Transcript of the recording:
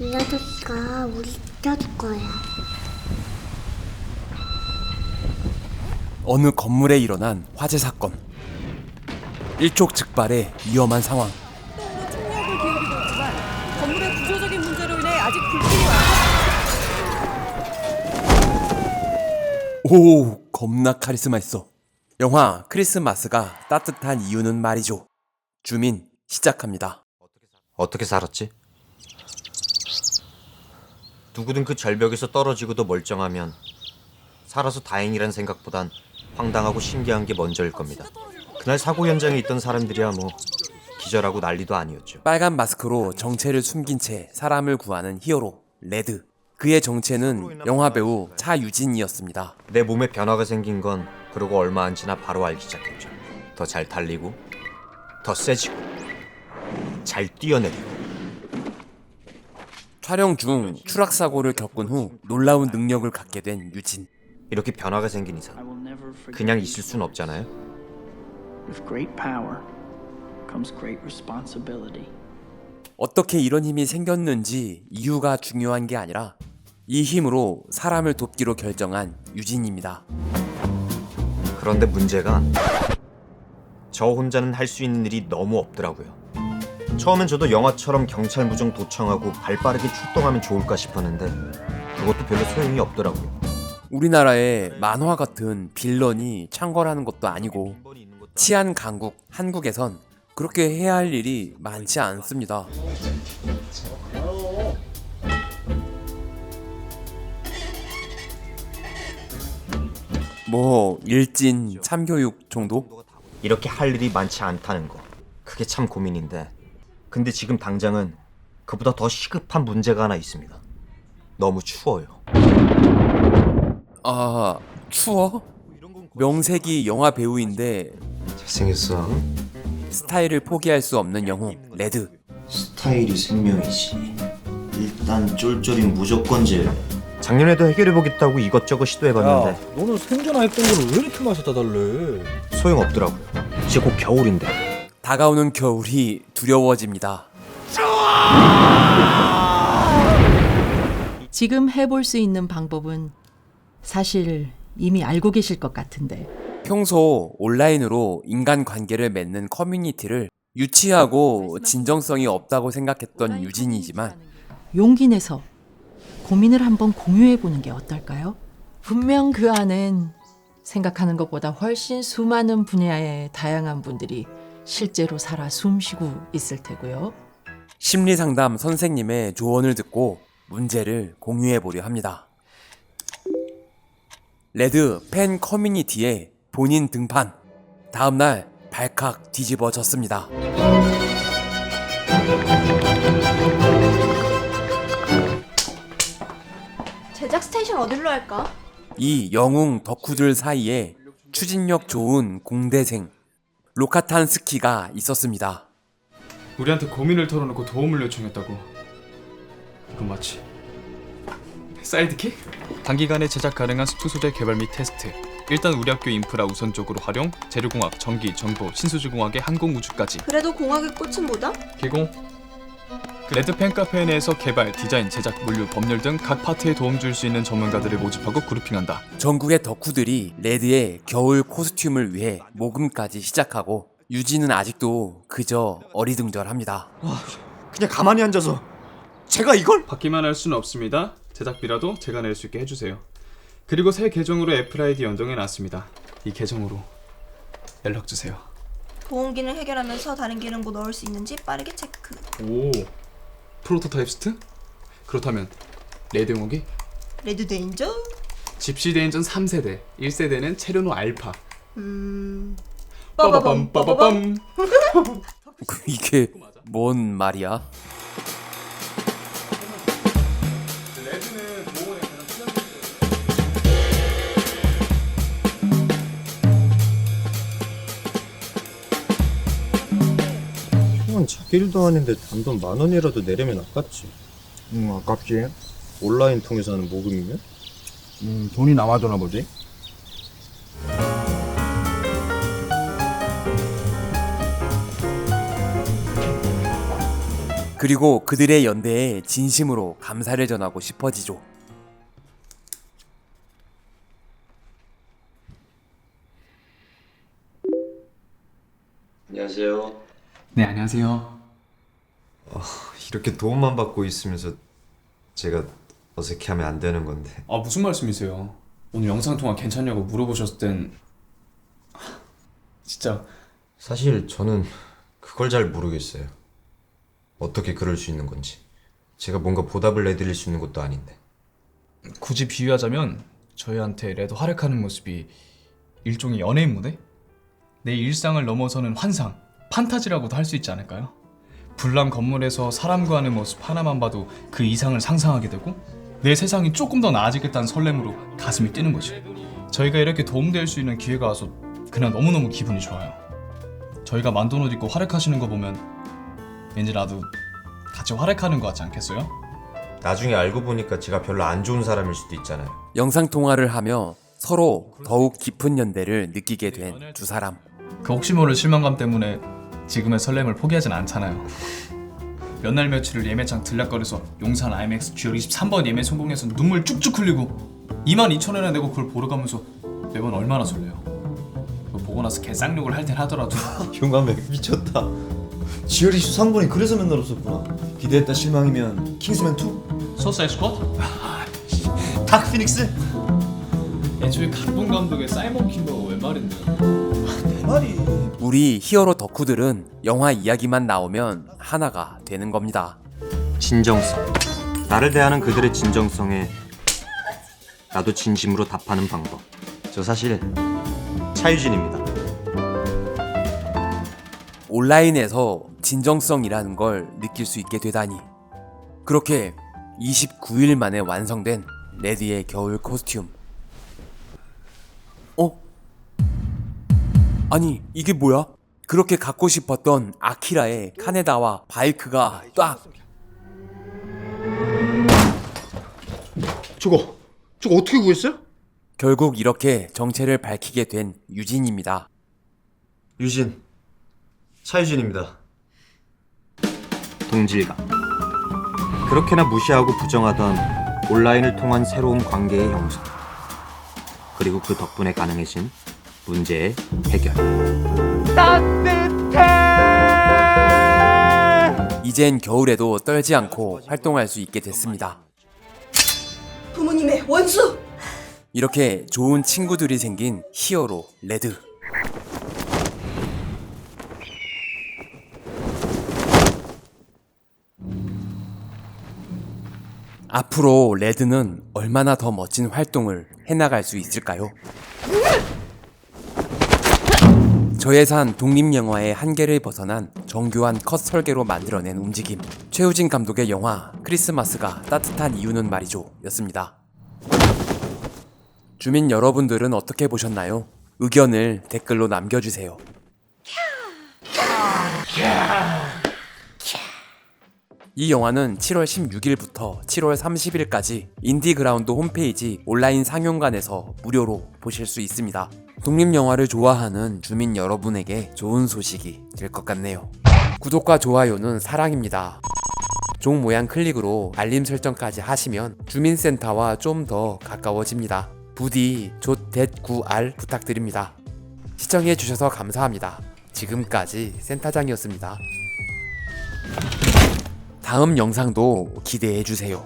이 아저씨가 우리 지켜줄 거야. 어느 건물에 일어난 화재 사건. 일촉즉발의 위험한 상황. 총력을 기울이고 있지만 건물의 구조적인 문제로 인해 아직 불길이 완 오, 겁나 카리스마 있어. 영화 크리스마스가 따뜻한 이유는 말이죠. 주민 시작합니다. 어떻게 살았지? 누구든 그 절벽에서 떨어지고도 멀쩡하면 살아서 다행이란 생각보단 황당하고 신기한 게 먼저일 겁니다. 그날 사고 현장에 있던 사람들이야 뭐 기절하고 난리도 아니었죠. 빨간 마스크로 정체를 숨긴 채 사람을 구하는 히어로 레드. 그의 정체는 영화 배우 차유진이었습니다. 내 몸에 변화가 생긴 건 그러고 얼마 안 지나 바로 알기 시작했죠. 더 잘 달리고 더 세지고 잘 뛰어내리고 촬영 중 추락 사고를 겪은 후 놀라운 능력을 갖게 된 유진. 이렇게 변화가 생긴 이상. 그냥 있을 순 없잖아요. With great power comes great responsibility. 어떻게 이런 힘이 생겼는지 이유가 중요한 게 아니라 이 힘으로 사람을 돕기로 결정한 유진입니다. 그런데 문제가 저 혼자는 할 수 있는 일이 너무 없더라고요. 처음엔 저도 영화처럼 경찰 무정 도청하고 발 빠르게 출동하면 좋을까 싶었는데 그것도 별로 소용이 없더라고요. 우리나라에 만화 같은 빌런이 창궐하는 것도 아니고 치안 강국 한국에선 그렇게 해야 할 일이 많지 않습니다. 뭐 일진 참교육 정도? 이렇게 할 일이 많지 않다는 거 그게 참 고민인데 근데 지금 당장은 그보다 더 시급한 문제가 하나 있습니다. 너무 추워요. 아 추워? 명색이 영화 배우인데 잘생겼어. 스타일을 포기할 수 없는 영웅 레드. 스타일이 생명이지. 일단 쫄쫄이 무조건 제외. 작년에도 해결해보겠다고 이것저것 시도해봤는데 야, 너는 생전에 했던 거를 왜 이렇게 마셔다 달래? 소용없더라고요. 이제 곧 겨울인데 다가오는 겨울이 두려워집니다. 지금 해볼 수 있는 방법은 사실 이미 알고 계실 것 같은데 평소 온라인으로 인간 관계를 맺는 커뮤니티를 유치하고 진정성이 없다고 생각했던 유진이지만 용기 내서 고민을 한번 공유해 보는 게 어떨까요? 분명 그 안엔 생각하는 것보다 훨씬 수많은 분야의 다양한 분들이 실제로 살아 숨쉬고 있을 테고요. 심리 상담 선생님의 조언을 듣고 문제를 공유해 보려 합니다. 레드 팬 커뮤니티에 본인 등판. 다음날 발칵 뒤집어졌습니다. 제작 스테이션 어디로 할까? 이 영웅 덕후들 사이에 추진력 좋은 공대생 로카탄 스키가 있었습니다. 우리한테 고민을 털어놓고 도움을 요청했다고. 이건 마치 사이드킥? 단기간에 제작 가능한 수투 소재 개발 및 테스트. 일단 우리 학교 인프라 우선적으로 활용, 재료공학, 전기, 정보, 신수지공학의 항공우주까지 그래도 공학의 꽃은 뭐다? 개공. 그 레드 팬카페 내에서 개발, 디자인, 제작, 물류, 법률 등 각 파트에 도움 줄 수 있는 전문가들을 모집하고 그룹핑한다. 전국의 덕후들이 레드의 겨울 코스튬을 위해 모금까지 시작하고 유진은 아직도 그저 어리둥절합니다. 그냥 가만히 앉아서 제가 이걸? 받기만 할 수는 없습니다. 제작비라도 제가 낼 수 있게 해주세요. 그리고 새 계정으로 애플 아이디 연동해 놨습니다. 이 계정으로 연락 주세요. 보험 기능 해결하면서 다른 기능도 넣을 수 있는지 빠르게 체크. 오 프로토타입스트? 그렇다면 레드 용어기 레드 데인저? 집시 대인전 3세대 1세대는 체르노 알파 음. 빠바밤 빠바밤 이게 뭔 말이야? 자 기 일도 아닌데 단돈 만 원이라도 내려면 아깝지. 응 아깝지. 온라인 통해서 하는 모금이면? 음 돈이 남아도나 보지. 그리고 그들의 연대에 진심으로 감사를 전하고 싶어지죠. 안녕하세요. 네 안녕하세요. 이렇게 도움만 받고 있으면서 제가 어색해하면 안 되는 건데. 아 무슨 말씀이세요? 오늘 영상 통화 괜찮냐고 물어보셨을 땐 진짜 사실 저는 그걸 잘 모르겠어요. 어떻게 그럴 수 있는 건지. 제가 뭔가 보답을 내드릴 수 있는 것도 아닌데. 굳이 비유하자면 저희한테 레드 활약하는 모습이 일종의 연예인 무대? 내 일상을 넘어서는 환상, 판타지라고도 할 수 있지 않을까요? 불난 건물에서 사람과 하는 모습 하나만 봐도 그 이상을 상상하게 되고 내 세상이 조금 더 나아지겠다는 설렘으로 가슴이 뛰는 거지. 저희가 이렇게 도움될 수 있는 기회가 와서 그냥 너무너무 기분이 좋아요. 저희가 만돈 옷 입고 활약하시는 거 보면 왠지 나도 같이 활약하는 것 같지 않겠어요? 나중에 알고 보니까 제가 별로 안 좋은 사람일 수도 있잖아요. 영상 통화를 하며 서로 더욱 깊은 연대를 느끼게 된 두 사람. 그 혹시 모를 실망감 때문에 지금의 설렘을 포기하진 않잖아요. 몇 날 며칠을 예매장 들락거려서 용산 IMAX G열 23번 예매 성공해서 눈물 쭉쭉 흘리고 2만 2천 원이나 내고 그걸 보러 가면서 매번 얼마나 설레요. 그거 보고 나서 개쌍욕을 할 땐 하더라도 용감해 미쳤다. 지열이 23번이 그래서 맨날 없었구나. 기대했다 실망이면 킹스맨 2? 소사이 스쿼트? 다크 피닉스? 애초에 감동 감독의 사이먼 킬러가 웬 말인데요? 말이 우리 히어로 덕후들은 영화 이야기만 나오면 하나가 되는 겁니다. 진정성. 나를 대하는 그들의 진정성에 나도 진심으로 답하는 방법. 저 사실 차유진입니다. 온라인에서 진정성이라는 걸 느낄 수 있게 되다니. 그렇게 29일 만에 완성된 레디의 겨울 코스튬. 어? 아니, 이게 뭐야? 그렇게 갖고 싶었던 아키라의 카네다와 바이크가 딱 저거 저거 어떻게 구했어요? 결국 이렇게 정체를 밝히게 된 유진입니다. 유진. 차유진입니다. 동질감. 그렇게나 무시하고 부정하던 온라인을 통한 새로운 관계의 형성. 그리고 그 덕분에 가능해진 문제의 해결. 이젠 겨울에도 떨지 않고 활동할 수 있게 됐습니다. 부모님의 원수! 이렇게 좋은 친구들이 생긴 히어로 레드. 앞으로 레드는 얼마나 더 멋진 활동을 해나갈 수 있을까요? 저예산 독립영화의 한계를 벗어난 정교한 컷 설계로 만들어낸 움직임. 최우진 감독의 영화 크리스마스가 따뜻한 이유는 말이죠. 였습니다. 주민 여러분들은 어떻게 보셨나요? 의견을 댓글로 남겨주세요. 이 영화는 7월 16일부터 7월 30일까지 인디그라운드 홈페이지 온라인 상영관에서 무료로 보실 수 있습니다. 독립영화를 좋아하는 주민 여러분에게 좋은 소식이 될 것 같네요. 구독과 좋아요는 사랑입니다. 종 모양 클릭으로 알림 설정까지 하시면 주민센터와 좀 더 가까워집니다. 부디 조댓9알 부탁드립니다. 시청해주셔서 감사합니다. 지금까지 센터장이었습니다. 다음 영상도 기대해 주세요.